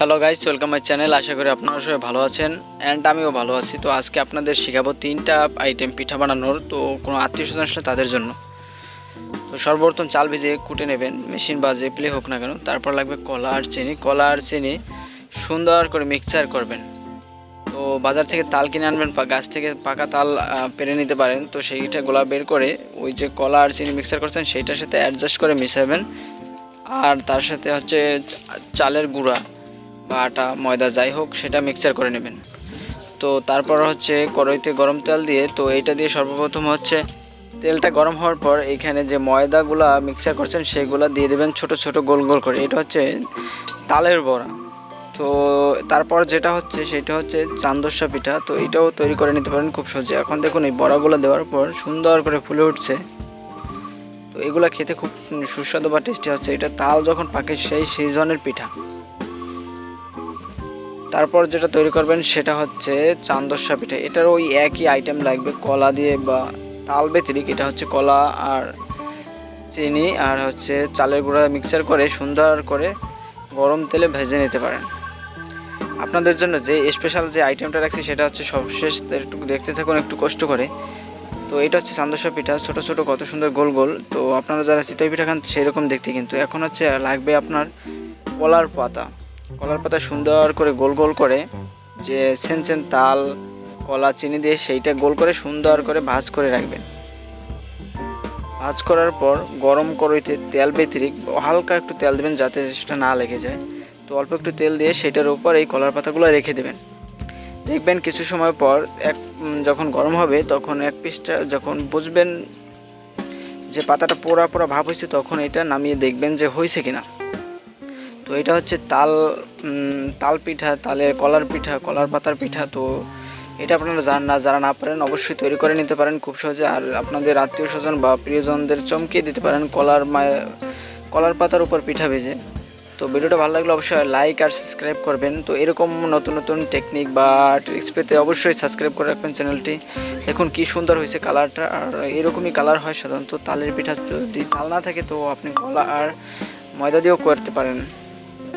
Hello guys welcome my channel আশা করি আপনারা সবাই ভালো আছেন অ্যান্ড আমিও ভালো আছি। তো আজকে আপনাদের শেখাবো তিনটা আইটেম পিঠা বানানোর, তো কোনো আত্মীয় স্বজন আসলে তাদের জন্য। তো সর্বপ্রথম চাল ভিজিয়ে কুটে নেবেন মেশিন বা প্লে হোক না কেন। তারপর লাগবে কলা আর চিনি। কলা আর চিনি সুন্দর করে মিক্সচার করবেন। তো বাজার থেকে তাল কিনে আনবেন গাছ থেকে পাকা তাল পেরে নিতে পারেন। তো সেইটা গোলা বের করে ওই যে কলা আর চিনি মিক্সচার করছেন, সেইটার সাথে অ্যাডজাস্ট করে মিশাবেন। আর তার সাথে হচ্ছে চালের গুঁড়া। বা আটা ময়দা, যাই হোক, সেটা মিক্সচার করে নেবেন। তো তারপর হচ্ছে কড়াইতে গরম তেল দিয়ে, তো এইটা দিয়ে সর্বপ্রথম হচ্ছে তেলটা গরম হওয়ার পর এইখানে যে ময়দাগুলা মিক্সচার করছেন, সেগুলো দিয়ে দেবেন ছোট ছোট, গোল গোল করে। এটা হচ্ছে তালের বড়া। তো তারপর যেটা হচ্ছে, সেটা হচ্ছে চান্দস্যা পিঠা। তো এটাও তৈরি করে নিতে পারেন খুব সহজে। এখন দেখুন এই বড়াগুলো দেওয়ার পর সুন্দর করে ফুলে উঠছে। তো এগুলো খেতে খুব সুস্বাদু বা টেস্টি হচ্ছে। এটা তাল যখন পাকে, সেই সিজনের পিঠা। তারপর যেটা তৈরি করবেন সেটা হচ্ছে চান্দস্যা পিঠা। এটার ওই একই আইটেম লাগবে, কলা দিয়ে বা তাল ব্যতিরিক, এটা হচ্ছে কলা আর চিনি আর হচ্ছে চালের গুঁড়া মিক্সচার করে সুন্দর করে গরম তেলে ভেজে নিতে পারেন। আপনাদের জন্য যে স্পেশাল যে আইটেমটা রাখছি সেটা হচ্ছে সবশেষ একটু দেখতে থাকুন, একটু কষ্ট করে। তো এটা হচ্ছে চান্দস্যা পিঠা, ছোট ছোট কত সুন্দর গোল গোল। তো আপনারা যারা চিতই পিঠা খান সেরকম দেখতে কিন্তু। এখন হচ্ছে লাগবে আপনার কলার পাতা। কলার পাতা সুন্দর করে গোল গোল করে যে সেন সেন তাল, কলা, চিনি দিয়ে সেইটা গোল করে সুন্দর করে ভাজ করে রাখবেন। ভাজ করার পর গরম কড়াইতে তেল ব্যতিরিক হালকা একটু তেল দেবেন যাতে সেটা না লেগে যায়। তো অল্প একটু তেল দিয়ে সেটার উপর এই কলার পাতাগুলো রেখে দেবেন। দেখবেন কিছু সময় পর এক যখন গরম হবে তখন এক পিসটা যখন বুঝবেন যে পাতাটা পোড়া পোড়া ভাব হয়েছে তখন এটা নামিয়ে দেখবেন যে হয়েছে কিনা। তো এটা হচ্ছে তাল তাল পিঠা, তালের কলার পিঠা, কলার পাতার পিঠা। তো এটা আপনারা জান না, যারা না পারেন, অবশ্যই তৈরি করে নিতে পারেন খুব সহজে। আর আপনাদের আত্মীয় স্বজন বা প্রিয়জনদের চমকিয়ে দিতে পারেন কলার মায়ের কলার পাতার উপর পিঠা ভেজে। তো ভিডিওটা ভালো লাগলে অবশ্যই লাইক আর সাবস্ক্রাইব করবেন। তো এরকম নতুন নতুন টেকনিক বা ট্রিক্স পেতে অবশ্যই সাবস্ক্রাইব করে রাখবেন চ্যানেলটি দেখুন কি সুন্দর হয়েছে কালারটা আর এরকমই কালার হয় সাধারণত তালের পিঠা যদি তাল না থাকে, তো আপনি কলা আর ময়দা দিয়েও করতে পারেন।